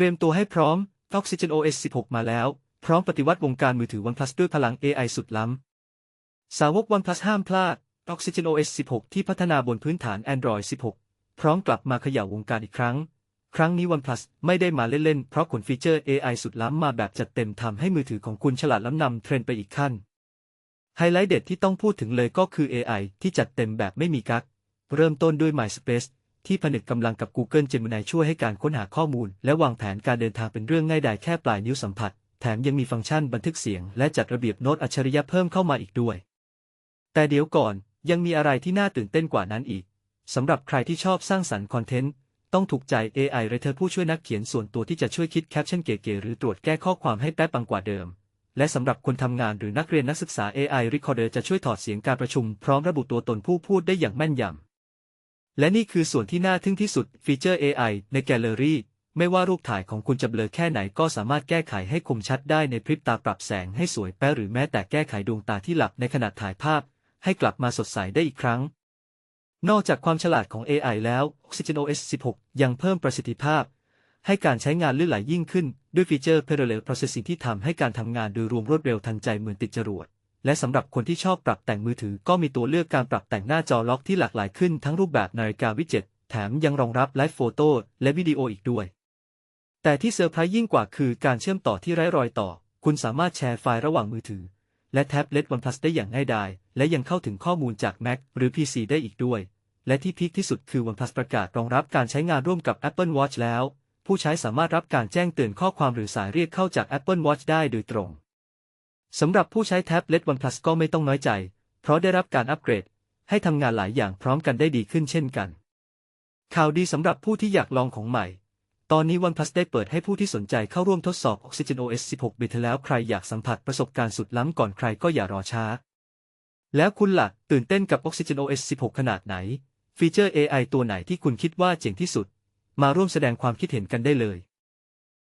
ตรียมตัวให้พร้อม Oxygen OS 16 มาแล้ว พร้อมปฏิวัติวงการมือถือ OnePlus ด้วยพลัง AI สุดล้ำ สาวก OnePlus ห้ามพลาด Oxygen OS 16 ที่พัฒนาบนพื้นฐาน Android 16 พร้อมกลับมาเขย่าวงการอีกครั้ง ครั้งนี้ OnePlus ไม่ได้มาเล่นๆ เพราะขนฟีเจอร์ AI สุดล้ำมาแบบจัดเต็มทำให้มือถือของคุณฉลาดล้ำนำเทรนไปอีกขั้น ไฮไลท์เด็ดที่ต้องพูดถึงเลยก็คือ AI ที่จัดเต็มแบบไม่มีกั๊กเริ่มต้นด้วย MySpace ที่ผนึกกำลังกับ Google Gemini ช่วยให้การค้นหาข้อมูล และวางแผนการเดินทางเป็นเรื่องง่ายดายแค่ปลายนิ้วสัมผัส แถมยังมีฟังก์ชันบันทึกเสียง และจัดระเบียบโน้ตอัจฉริยะเพิ่มเข้ามาอีกด้วย แต่เดี๋ยวก่อนยังมีอะไรที่น่าตื่นเต้นกว่านั้นอีกสำหรับใครที่ชอบสร้างสรรค์คอนเทนต์ต้องถูกใจ AI เรเธอผู้ช่วยนักเขียนส่วนตัวที่จะช่วยคิดแคปชั่นเก๋ๆหรือตรวจแก้ข้อความให้แป๊บปังกว่าเดิม และสำหรับคนทำงานหรือนักเรียนนักศึกษา AI Recorder จะช่วยถอดเสียงการประชุม พร้อมระบุตัวตนผู้พูดได้อย่างแม่นยำ และนี่คือส่วนที่น่าทึ่งที่สุดฟีเจอร์ AI ในแกลเลอรี่ไม่ว่ารูปถ่ายของคุณจะเบลอแค่ไหนก็สามารถแก้ไขให้คมชัดได้ในพริบตาปรับแสงให้สวยแป๊หรือแม้แต่แก้ไขดวงตาที่หลับในขณะถ่ายภาพ ให้กลับมาสดใสได้อีกครั้ง นอกจากความฉลาดของ AI แล้ว Oxygen OS 16 ยังเพิ่มประสิทธิภาพ ให้การใช้งานลื่นไหลยิ่งขึ้น ด้วยฟีเจอร์ Parallel Processing ที่ทำให้การทำงานโดยรวมรวดเร็วทันใจเหมือนติดจรวด และสำหรับคนที่ชอบปรับแต่งมือถือก็มีตัวเลือกการปรับแต่งหน้าจอล็อกที่หลากหลายขึ้นทั้งรูปแบบนาฬิกาวิจ็ตแถมยังรองรับไลฟ์โฟโต้และวิดีโออีกด้วย แต่ที่เซอร์ไพรส์ยิ่งกว่าคือการเชื่อมต่อที่ไร้รอยต่อ คุณสามารถแชร์ไฟล์ระหว่างมือถือ และแท็บเล็ต OnePlus ได้อย่างง่ายดาย และยังเข้าถึงข้อมูลจาก Mac หรือ PC ได้อีกด้วย และที่พีคที่สุดคือ OnePlus ประกาศรองรับการใช้งานร่วมกับ Apple Watch แล้ว ผู้ใช้สามารถรับการแจ้งเตือนข้อความหรือสายเรียกเข้าจาก Apple Watch ได้โดยตรง สำหรับผู้ใช้แท็บเล็ต OnePlus ก็ไม่ต้องน้อยใจ เพราะได้รับการอัปเกรด ให้ทำงานหลายอย่างพร้อมกันได้ดีขึ้นเช่นกัน ข่าวดีสำหรับผู้ที่อยากลองของใหม่ ตอนนี้ OnePlus ได้เปิดให้ผู้ที่สนใจเข้าร่วมทดสอบ Oxygen OS 16 Beta แล้วใครอยากสัมผัสประสบการณ์สุดล้ำก่อนใครก็อย่ารอช้า แล้วคุณล่ะ ตื่นเต้นกับ Oxygen OS 16 ขนาดไหน ฟีเจอร์ AI ตัวไหนที่คุณคิดว่าเจ๋งที่สุด มาร่วมแสดงความคิดเห็นกันได้เลย